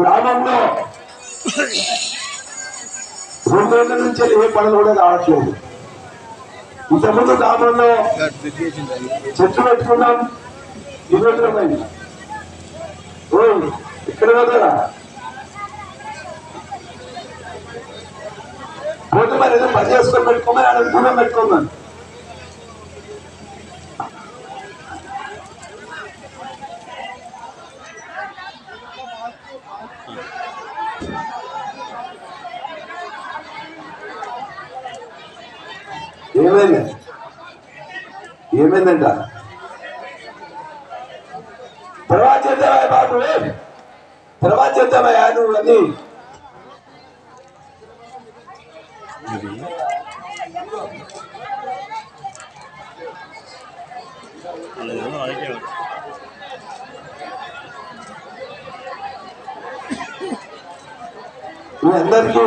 గ్రామంలో రెండు రోజుల నుంచి ఏ పనులు కూడా రావట్లేదు. ఇంతకుముందు గ్రామంలో చెట్లు పెట్టుకున్నాం ఈ ఇక్కడ కదా పోతే మరి ఏదో పని చేసుకొని పెట్టుకోమని అడుగుతున్నాం పెట్టుకున్నాను ఏమైంది? ఏమైందంట? తర్వాత చేద్దామా బాబు తర్వాత చేద్దామయ్యా నువ్వు అని మీ అందరికీ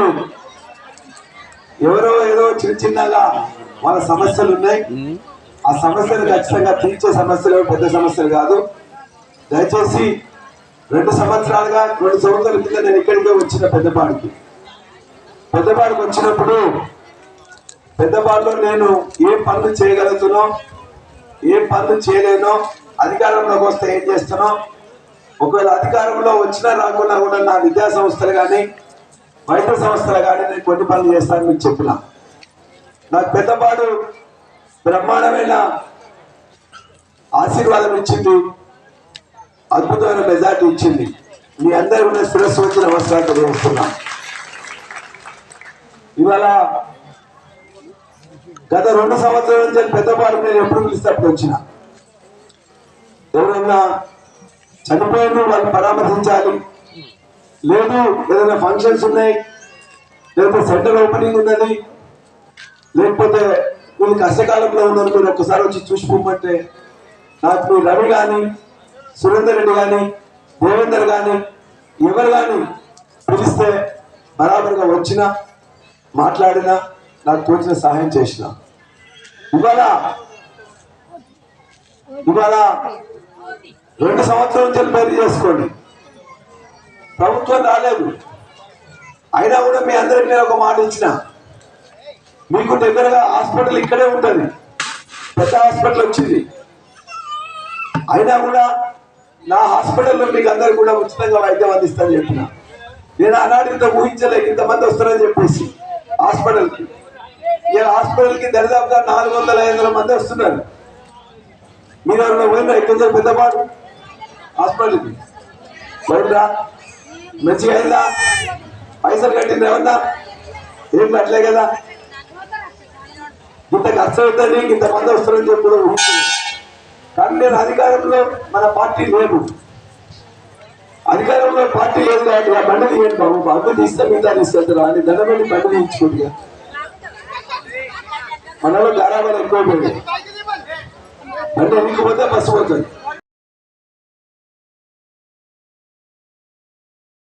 ఎవరో ఏదో చిన్న చిన్నగా వాళ్ళ సమస్యలు ఉన్నాయి. ఆ సమస్యలు ఖచ్చితంగా తీర్చే సమస్యలు పెద్ద సమస్యలు కాదు. దయచేసి రెండు సంవత్సరాలుగా రెండు సంవత్సరాల కింద నేను ఇక్కడికే వచ్చిన పెద్దపాడికి. పెద్దపాడికి వచ్చినప్పుడు పెద్దపాడులో నేను ఏ పనులు చేయగలుగుతున్నా ఏ పనులు చేయలేనో అధికారంలోకి వస్తే ఏం చేస్తానో ఒకవేళ అధికారంలో వచ్చినా రాకుండా కూడా నా విద్యా సంస్థలు కానీ వైద్య సంస్థలు కానీ నేను కొన్ని పనులు చేస్తానని మీకు చెప్పిన. నాకు పెద్దపాడు బ్రహ్మాండమైన ఆశీర్వాదం ఇచ్చింది అద్భుతమైన మెజార్టీ ఇచ్చింది. మీ అందరి ఉన్న శిరస్సు వచ్చి నమస్కారం తెలియజేస్తున్నా. ఇవాళ గత రెండు సంవత్సరాల నుంచి పెద్దపాడు నేను ఎప్పుడు పిలిస్తే వచ్చిన. ఎవరన్నా చనిపోయిన వాళ్ళు పరామర్శించాలి. లేదు ఏదైనా ఫంక్షన్స్ ఉన్నాయి లేదా సెంటర్ ఓపెనింగ్ ఉన్నది. లేకపోతే వీళ్ళు కష్టకాలంలో ఉన్నారు మీరు ఒక్కసారి వచ్చి చూసుకోమంటే నాకు మీ రవి కానీ సురేందర్ రెడ్డి కానీ దేవేందర్ కానీ ఎవరు కానీ పిలిస్తే బరాబర్గా వచ్చినా మాట్లాడినా నాకు తోచిన సహాయం చేసిన. ఇవాళ ఇవాళ రెండు సంవత్సరాల నుంచి పేరు చేసుకోండి. ప్రభుత్వం రాలేదు. అయినా కూడా మీ అందరికి నేను ఒక మాట ఇచ్చిన. మీకు దగ్గరగా హాస్పిటల్ ఇక్కడే ఉంటుంది. పెద్ద హాస్పిటల్ వచ్చింది. అయినా కూడా నా హాస్పిటల్లో మీకు అందరు కూడా ఉచితంగా వైద్యం అందిస్తానని చెప్పిన. నేను ఆనాడు ఇంత ఊహించలేక ఇంతమంది వస్తారని చెప్పేసి హాస్పిటల్కి. ఇలా హాస్పిటల్కి దరిదాపుగా నాలుగు వందల ఐదు వందల మంది వస్తున్నారు. మీరు ఎవరైనా పోయినా ఇక్కడ పెద్దపాటు హాస్పిటల్కి. పోయిందా మంచిగా అయిందా? పైసలు కట్టింది ఏమన్నా? ఏం కట్టలే కదా? ఇంత ఖర్చు అవుతుంది ఇంత వస్తారని చెప్పి కూడా ఊహించలేదు. కానీ నేను అధికారంలో మన పార్టీ లేదు అధికారంలో పార్టీ లేదు కాబట్టి ఆ బండి తీయండి బాబు. బాబు తీస్తే మిగతా తీసుకెళ్తారా అని దండబెట్టి బండి తీయించుకుంటుగా మనలో గారాబాలు ఎక్కువ పోయింది బండి ఎన్నికపోతే బస్సు పోతుంది.